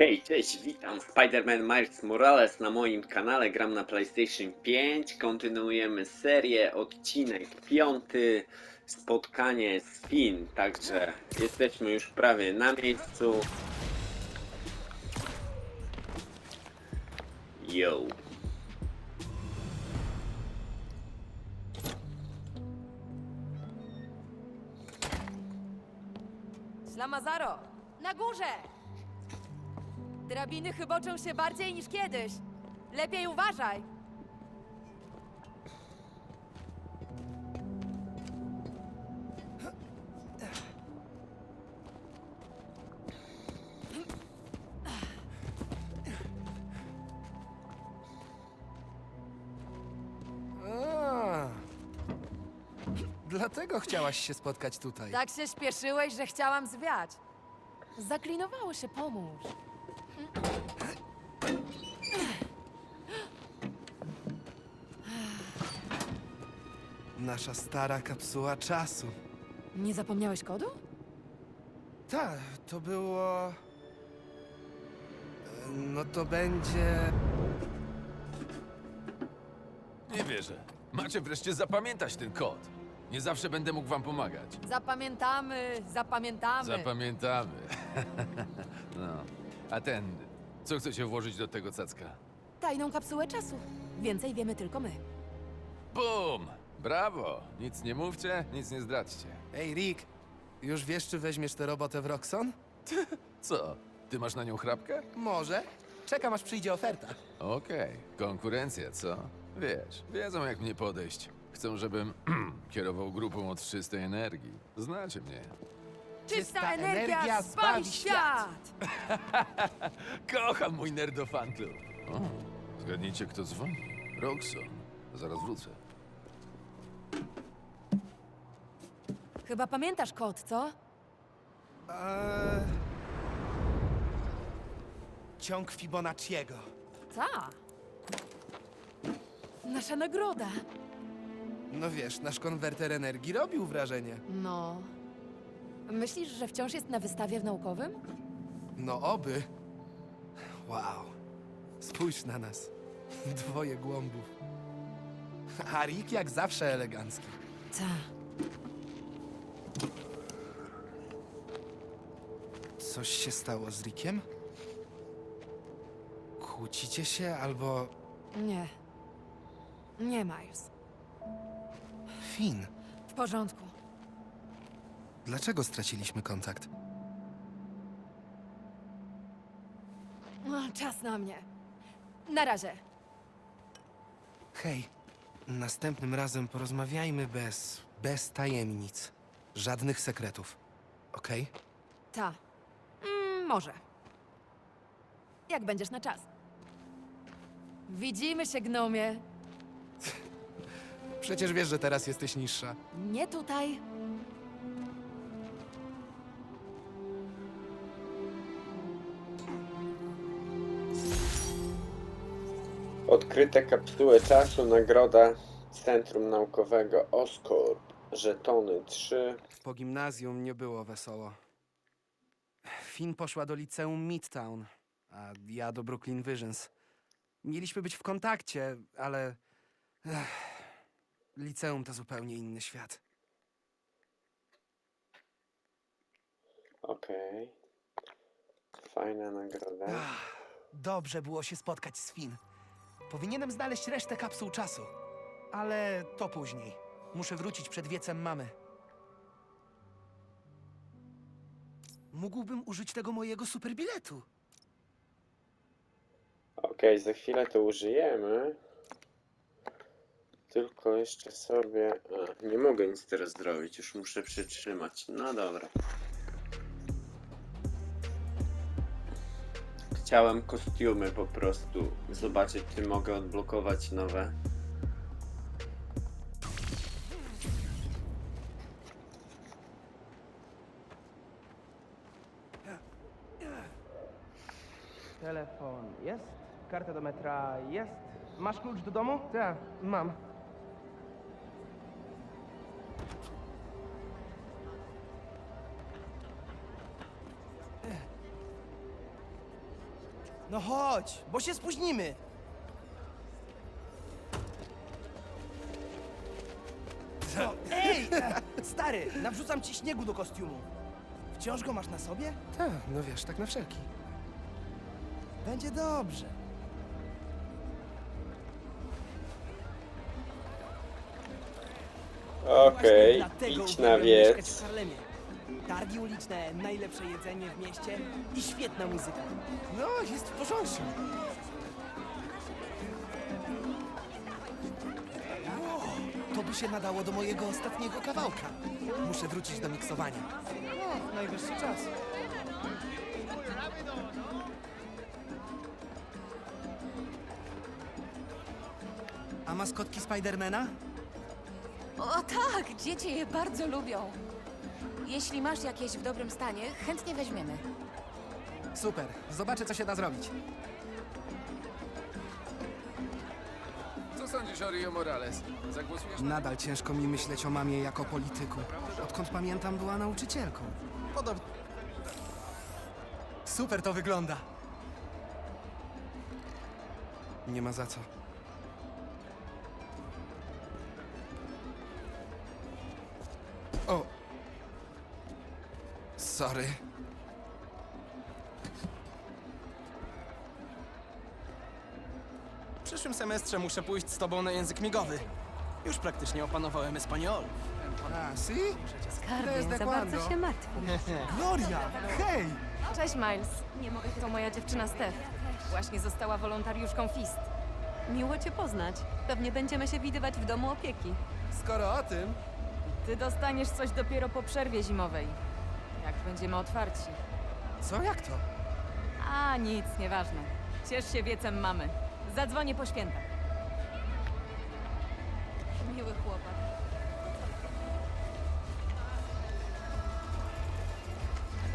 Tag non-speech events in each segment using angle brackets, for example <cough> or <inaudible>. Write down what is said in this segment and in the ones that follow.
Hej, cześć, witam. Spider-Man Miles Morales na moim kanale. Gram na PlayStation 5. Kontynuujemy serię, odcinek piąty. Spotkanie z Finn. Także jesteśmy już prawie na miejscu. Yo. Ślamazaro, na górze! Drabiny chyboczą się bardziej niż kiedyś. Lepiej uważaj. A. Dlatego chciałaś się spotkać tutaj. Tak się śpieszyłeś, że chciałam zwiać. Zaklinowało się, pomóż. Nasza stara kapsuła czasu. Nie zapomniałeś kodu? Tak, to było. e, No to będzie. Nie wierzę. Macie wreszcie zapamiętać ten kod. Nie zawsze będę mógł wam pomagać. Zapamiętamy, zapamiętamy. Zapamiętamy. <laughs> A ten, co chcecie włożyć do tego cacka? Tajną kapsułę czasu. Więcej wiemy tylko my. Bum! Brawo! Nic nie mówcie, nic nie zdradźcie. Ej, Rick, już wiesz, czy weźmiesz tę robotę w Roxon? <laughs> Co? Ty masz na nią chrapkę? Może. Czekam, aż przyjdzie oferta. Okej, konkurencja, co? Wiesz, wiedzą jak mnie podejść. Chcą, żebym <clears throat> kierował grupą od czystej energii. Znacie mnie. Czysta energia zbawi świat! <laughs> Kocham mój nerdofan. O, zgadnijcie, kto dzwoni. Roxon. Zaraz wrócę. Chyba pamiętasz kod, co? Eee... Ciąg Fibonacciego. Ta. Nasza nagroda. No wiesz, nasz konwerter energii robił wrażenie. No. Myślisz, że wciąż jest na wystawie w naukowym? No oby. Wow. Spójrz na nas. Dwoje głąbów. A Rick jak zawsze elegancki. Ta. Coś się stało z Rickiem? Kłócicie się albo... Nie. Nie, Miles. Finn, W porządku. Dlaczego straciliśmy kontakt? Czas na mnie. Na razie. Hej, następnym razem porozmawiajmy bez... bez tajemnic. Żadnych sekretów. Okej? Ta. Mm, może. Jak będziesz na czas. Widzimy się, gnomie. <laughs> Przecież wiesz, że teraz jesteś niższa. Nie tutaj. Odkryte kapsułę czasu, nagroda Centrum Naukowego Oscorp. Żetony 3. Po gimnazjum nie było wesoło. Finn poszła do liceum Midtown, a ja do Brooklyn Visions. Mieliśmy być w kontakcie, ale. Ech, liceum to zupełnie inny świat. Okej. Fajna nagroda. Dobrze było się spotkać z Finn. Powinienem znaleźć resztę kapsuł czasu. Ale to później. Muszę wrócić przed wiecem mamy. Mógłbym użyć tego mojego superbiletu. Okej, za chwilę to użyjemy. Tylko jeszcze sobie. A, nie mogę nic teraz zrobić, już muszę przytrzymać. No dobra. Chciałem kostiumy po prostu zobaczyć, czy mogę odblokować nowe. Telefon jest, karta do metra jest. Masz klucz do domu? Tak, mam. No chodź, bo się spóźnimy. No, ej! Stary, nawrzucam ci śniegu do kostiumu. Wciąż go masz na sobie? Tak, no wiesz, tak na wszelki. Będzie dobrze. Okej, Właśnie dlatego idź uwielbiam na mieszkać wiec. w Harlemie. Targi uliczne, najlepsze jedzenie w mieście i świetna muzyka. No, jest w porządku. Wow, to by się nadało do mojego ostatniego kawałka. Muszę wrócić do miksowania. No, najwyższy czas. A maskotki Spidermana? O tak, dzieci je bardzo lubią. Jeśli masz jakieś w dobrym stanie, chętnie weźmiemy. Super, zobaczę co się da zrobić. Co sądzisz o Rio Morales? Zagłosujesz na... Nadal ciężko mi myśleć o mamie jako polityku. Odkąd pamiętam, była nauczycielką. Podobnie. Super to wygląda. Nie ma za co. Sorry. W przyszłym semestrze muszę pójść z tobą na język migowy. Już praktycznie opanowałem espanol. A, si? Skarbie, za bardzo się martwię. Gloria! Hej! Cześć Miles. To moja dziewczyna Steph. Właśnie została wolontariuszką FIST. Miło cię poznać. Pewnie będziemy się widywać w domu opieki. Skoro o tym, Ty dostaniesz coś dopiero po przerwie zimowej. Jak będziemy otwarci. co jak to? A, nic, nieważne. Ciesz się wiecem mamy. Zadzwonię po świętach. Miły chłopak.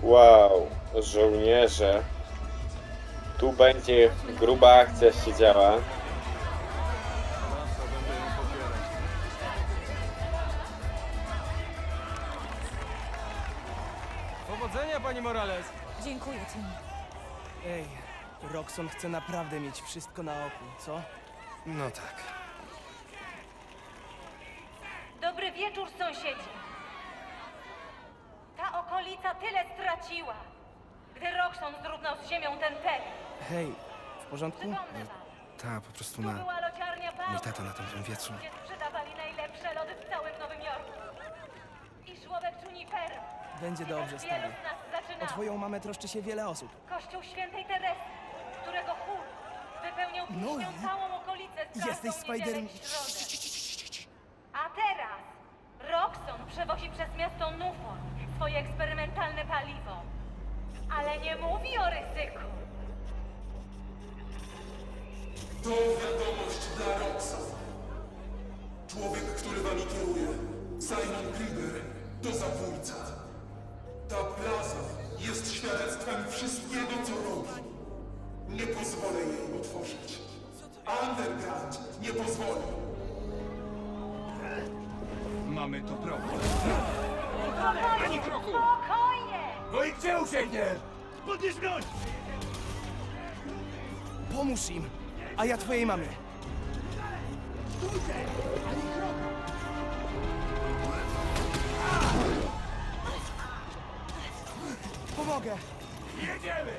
Wow, żołnierze. Tu będzie gruba akcja się działa. Roxon chce naprawdę mieć wszystko na oku, co? No tak. Dobry wieczór, sąsiedzi. Ta okolica tyle straciła, gdy Roxon zrównał z ziemią ten teren. Hej, w porządku? Przypomnę wam, Ta, po prostu tu na... była lociarnia Mój Bauer, tata na tamtym wiecu. gdzie sprzedawali najlepsze lody w całym Nowym Jorku. I żłobek Junipero. Będzie dobrze, tak wielu stary. z nas O twoją mamę troszczy się wiele osób. Kościół świętej Teresy, którego chór wypełniał No całą okolicę z Jesteś Spiderem... A teraz Roxon przewozi przez miasto Nufor swoje eksperymentalne paliwo. Ale nie mówi o ryzyku. To wiadomość dla Roxa. Człowiek, który wami kieruje, Simon Krieger, to zabójca. Ta plaza jest świadectwem wszystkiego, co robi. Nie pozwolę jej otworzyć. Underground nie pozwoli. Mamy to prawo. Spokojnie, spokojnie! No i gdzie uciekniesz? Podnieś broń! Pomóż im, a ja twojej mamie. Pomogę! Jedziemy!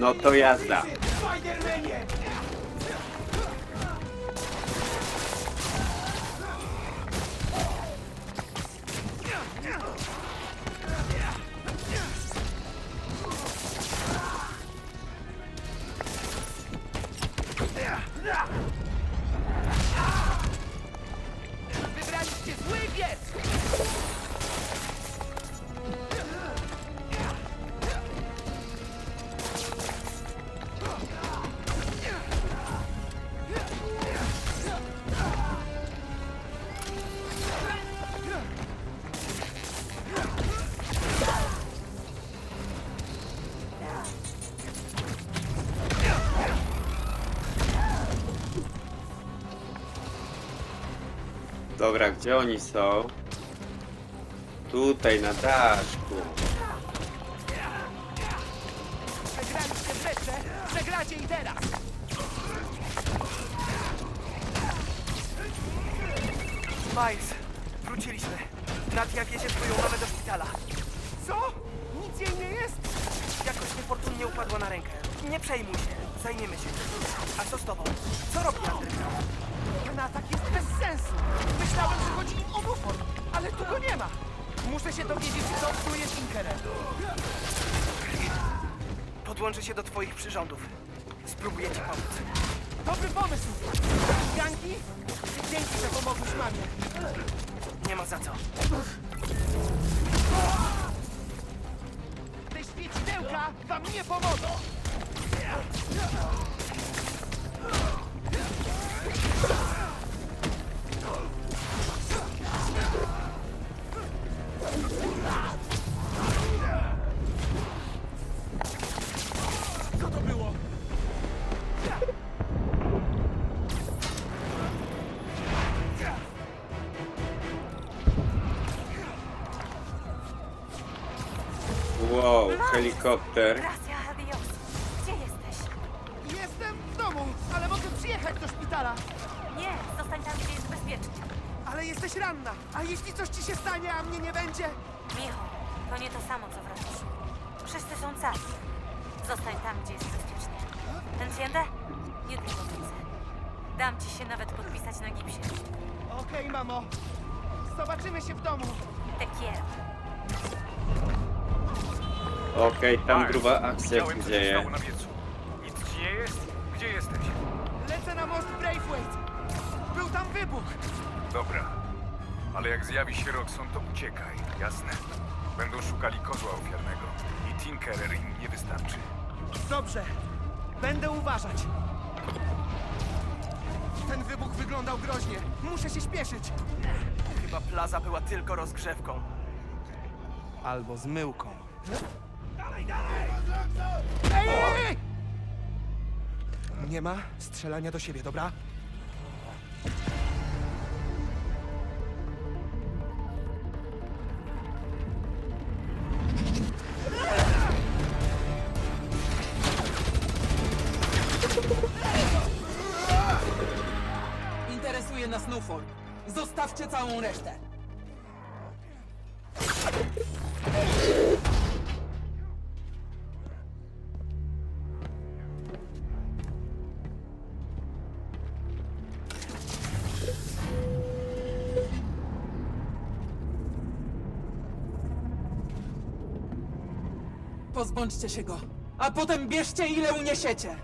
No to jazda. Dobra, gdzie oni są? Tutaj na daszku. Przegraliście w przegracie i teraz! Miles, wróciliśmy. Nadia wiezie twoją mamę do szpitala. Co? Nic jej nie jest? Jakoś niefortunnie upadła na rękę. Nie przejmuj się, zajmiemy się. A co z tobą? Co robi Underground? Ten atak jest bez sensu. Myślałem, że chodzi im o bufor, ale tu go nie ma. Muszę się dowiedzieć, co psuje Tinkerem. Podłączę się do twoich przyrządów. Spróbuję ci pomóc. Dobry pomysł! Ganki? Dzięki, że pomogłeś mamie. Nie ma za co. Te świecidełka wam nie pomogą! Wow, helikopter. Gracia a Dios. Gdzie jesteś? Jestem w domu, ale mogę przyjechać do szpitala. Nie, zostań tam, gdzie jest bezpiecznie. Ale jesteś ranna, a jeśli coś ci się stanie, a mnie nie będzie? Micho, to nie to samo, co w ratuszu. Wszyscy są cali. Zostań tam, gdzie jest bezpiecznie. Entiende? Niedługo wrócę. Dam ci się nawet podpisać na gipsie. Okej, mamo. Zobaczymy się w domu. Te quiero. Okej, tam gruba akcja się Widziałem, co się dzieje. stało na wiecu. Nic ci nie jest? Gdzie jesteś? Lecę na most Braithwaite. Był tam wybuch. Dobra. Ale jak zjawi się Roxon, to uciekaj, jasne? Będą szukali kozła ofiarnego. I Tinkerer im nie wystarczy. Dobrze. Będę uważać. Ten wybuch wyglądał groźnie. Muszę się śpieszyć. Chyba plaza była tylko rozgrzewką. Albo zmyłką. Nie ma strzelania do siebie, dobra? Pozbądźcie się go, a potem bierzcie ile uniesiecie.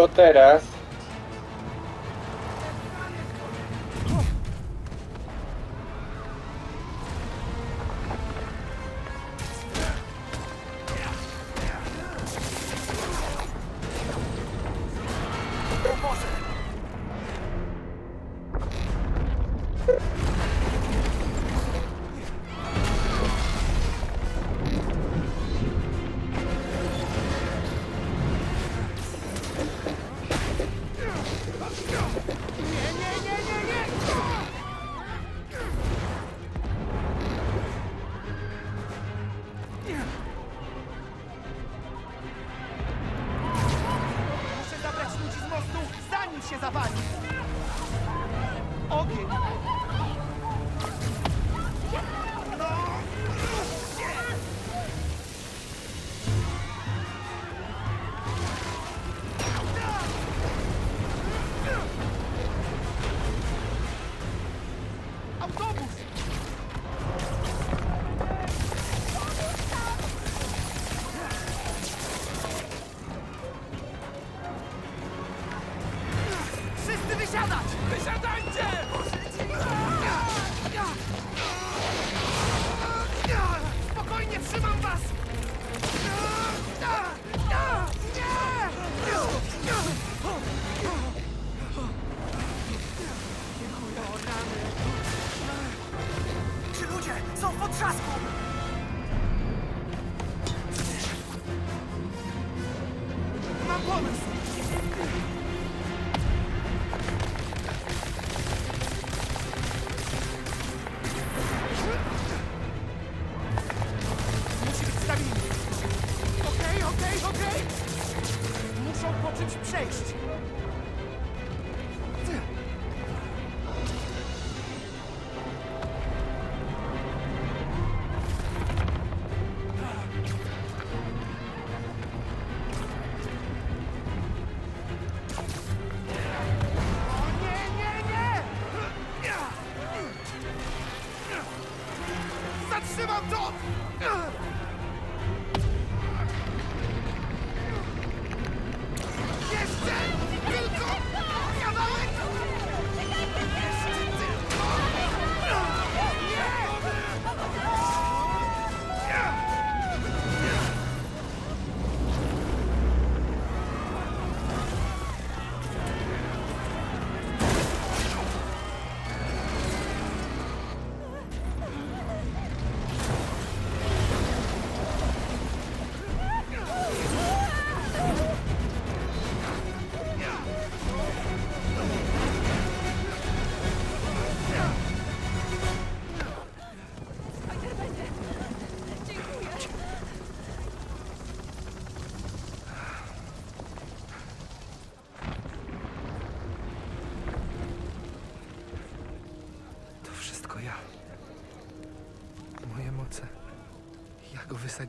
Co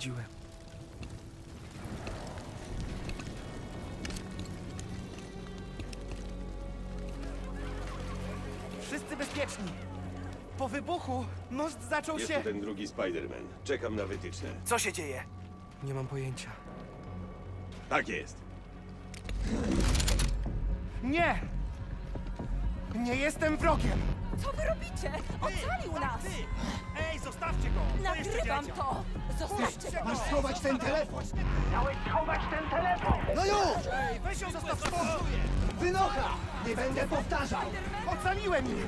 Wysadziłem. Wszyscy bezpieczni. Po wybuchu most zaczął Jest się... tu ten drugi Spider-Man. Czekam na wytyczne. Co się dzieje? Nie mam pojęcia. Tak jest. Nie! Nie jestem wrogiem! Co wy robicie? Ocalił nas! Ej, zostawcie go! Nagrywam to! Zostawcie go! Masz schować ten telefon! Miałeś schować ten telefon! No już! Ej, weź ją zostaw w spokoju! Wynocha! Nie będę powtarzał! Ocaliłem ich!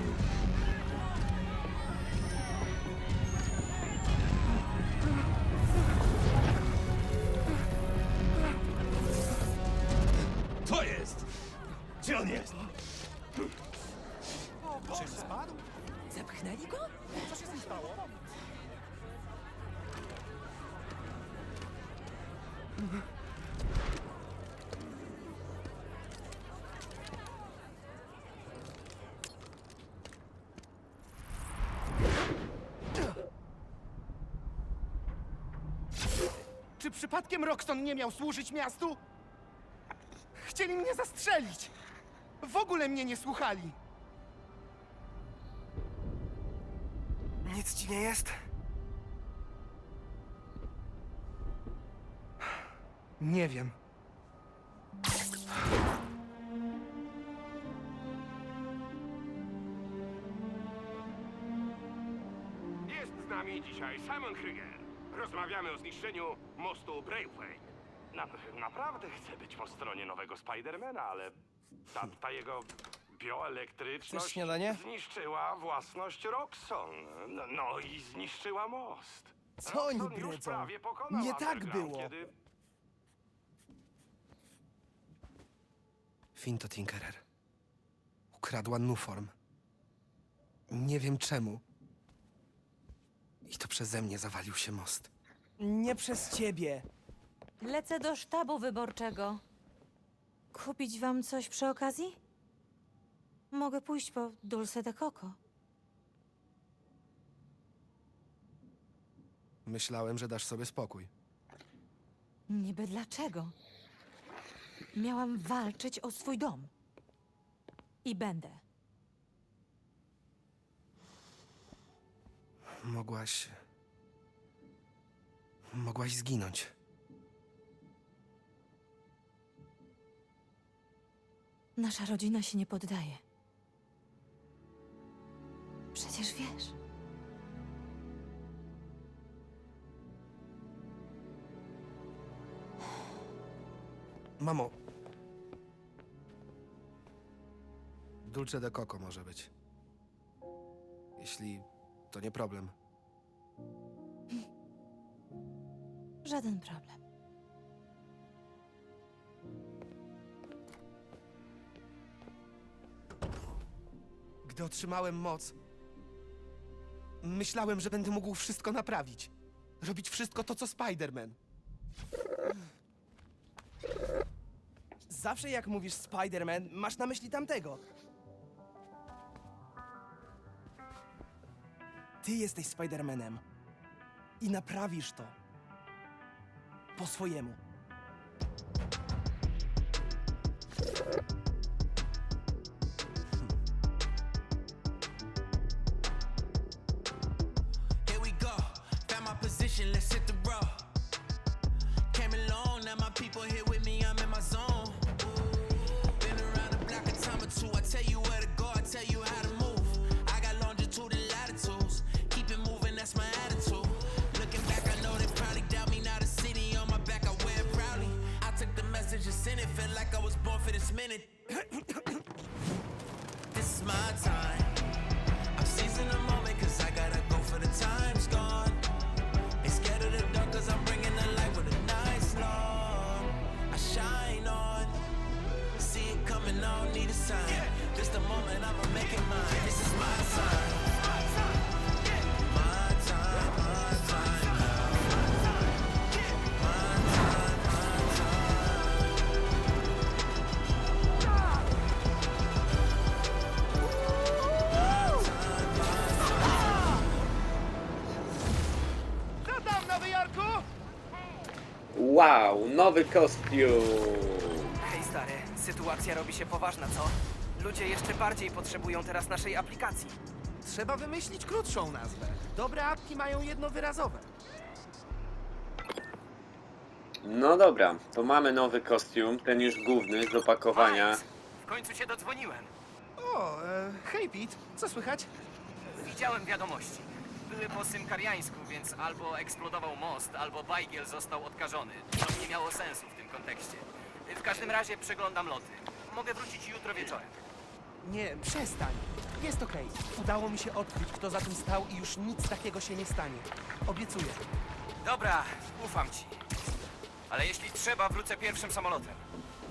Czy przypadkiem Roxton nie miał służyć miastu? Chcieli mnie zastrzelić! W ogóle mnie nie słuchali! Nic ci nie jest? Nie wiem. Jest z nami dzisiaj Simon Krieger. Rozmawiamy o zniszczeniu mostu Braithwaite. Na, naprawdę chcę być po stronie nowego Spidermana, ale ta, ta jego bioelektryczność śniadanie? zniszczyła własność Roxxon. No, no i zniszczyła most. Co oni Roxxon już prawie pokonał Nie tak było. Kiedy Finn to Tinkerer. Ukradła Nuform. Nie wiem czemu. I to przeze mnie zawalił się most. Nie przez ciebie. Lecę do sztabu wyborczego. Kupić wam coś przy okazji? Mogę pójść po Dulce de Coco. Myślałem, że dasz sobie spokój. Niby dlaczego? Miałam walczyć o swój dom. I będę. Mogłaś. Mogłaś zginąć. Nasza rodzina się nie poddaje. Przecież wiesz. Mamo. Dulce de Coco może być. Jeśli to nie problem. <laughs> Żaden problem. Gdy otrzymałem moc, myślałem, że będę mógł wszystko naprawić. Robić wszystko to, co Spider-Man. Zawsze jak mówisz Spider-Man, masz na myśli tamtego. Ty jesteś Spider-Manem. I naprawisz to. Po swojemu. Nowy kostium! Hej stary, sytuacja robi się poważna, co? Ludzie jeszcze bardziej potrzebują teraz naszej aplikacji. Trzeba wymyślić krótszą nazwę. Dobre apki mają jednowyrazowe. No dobra, to mamy nowy kostium, ten już główny z opakowania. W końcu się dodzwoniłem. O, e, hej Pete, co słychać? Widziałem wiadomości. Były po symkariańsku, więc albo eksplodował most, albo Bajgiel został odkażony. To nie miało sensu w tym kontekście. W każdym razie przeglądam loty. Mogę wrócić jutro wieczorem. Nie, przestań. Jest okej. Udało mi się odkryć, kto za tym stał i już nic takiego się nie stanie. Obiecuję. Dobra, ufam ci. Ale jeśli trzeba, wrócę pierwszym samolotem.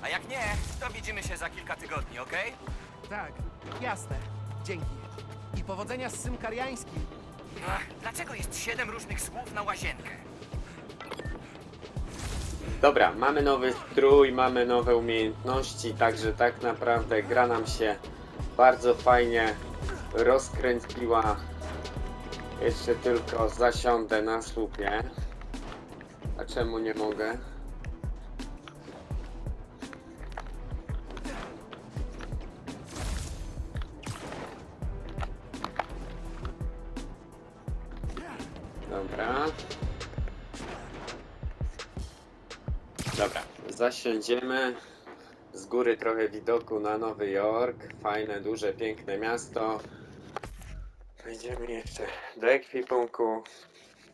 A jak nie, to widzimy się za kilka tygodni, okej? Tak, jasne. Dzięki. I powodzenia z Symkariańskim. Dlaczego jest siedem różnych słów na łazienkę? Dobra, mamy nowy strój, mamy nowe umiejętności, także tak naprawdę gra nam się bardzo fajnie rozkręciła. Jeszcze tylko zasiądę na słupie. A czemu nie mogę? Dobra. Dobra, zasiądziemy. Z góry trochę widoku na Nowy Jork. Fajne, duże, piękne miasto. Wejdziemy jeszcze do ekwipunku.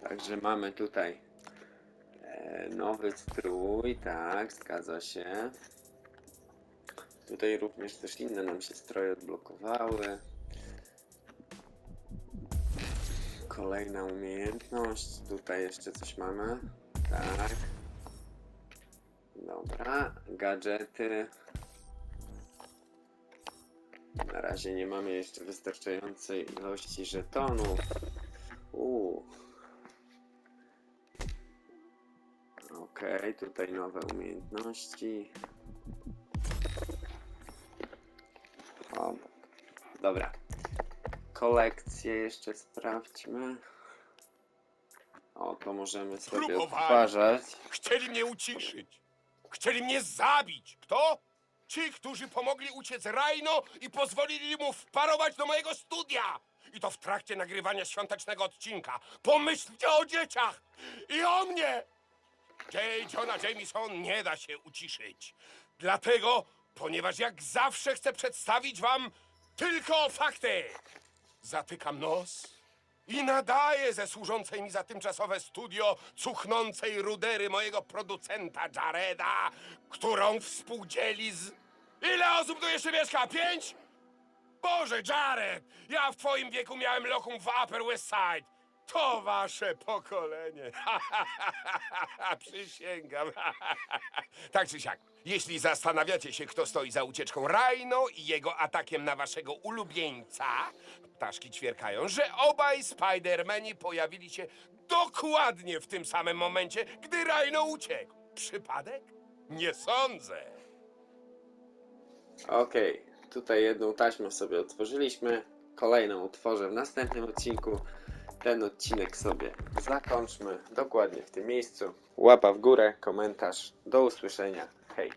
Także mamy tutaj e, nowy strój, tak, zgadza się. Tutaj również też inne nam się stroje odblokowały. Kolejna umiejętność. Tutaj jeszcze coś mamy. Tak. Dobra, gadżety. Na razie nie mamy jeszcze wystarczającej ilości żetonów. Uuu. Okej, tutaj nowe umiejętności. O, dobra. Kolekcję jeszcze sprawdźmy. O, to możemy sobie Próbowali. odtwarzać. Chcieli mnie uciszyć. Chcieli mnie zabić. Kto? Ci, którzy pomogli uciec Rhino i pozwolili mu wparować do mojego studia. I to w trakcie nagrywania świątecznego odcinka. Pomyślcie o dzieciach i o mnie. J. Johna Jameson nie da się uciszyć. Dlatego, ponieważ jak zawsze chcę przedstawić wam tylko fakty. Zatykam nos i nadaję ze służącej mi za tymczasowe studio cuchnącej rudery mojego producenta Jareda, którą współdzieli z... Ile osób tu jeszcze mieszka? Pięć? Boże, Jared! Ja w twoim wieku miałem lokum w Upper West Side. To wasze pokolenie. <laughs> Przysięgam. <laughs> tak czy siak, jeśli zastanawiacie się, kto stoi za ucieczką Rhino i jego atakiem na waszego ulubieńca, ptaszki ćwierkają, że obaj Spidermani pojawili się dokładnie w tym samym momencie, gdy Rhino uciekł. Przypadek? Nie sądzę. Okej, tutaj jedną taśmę sobie otworzyliśmy, kolejną otworzę w następnym odcinku. Ten odcinek sobie zakończmy dokładnie w tym miejscu. Łapa w górę, komentarz. Do usłyszenia. Hej.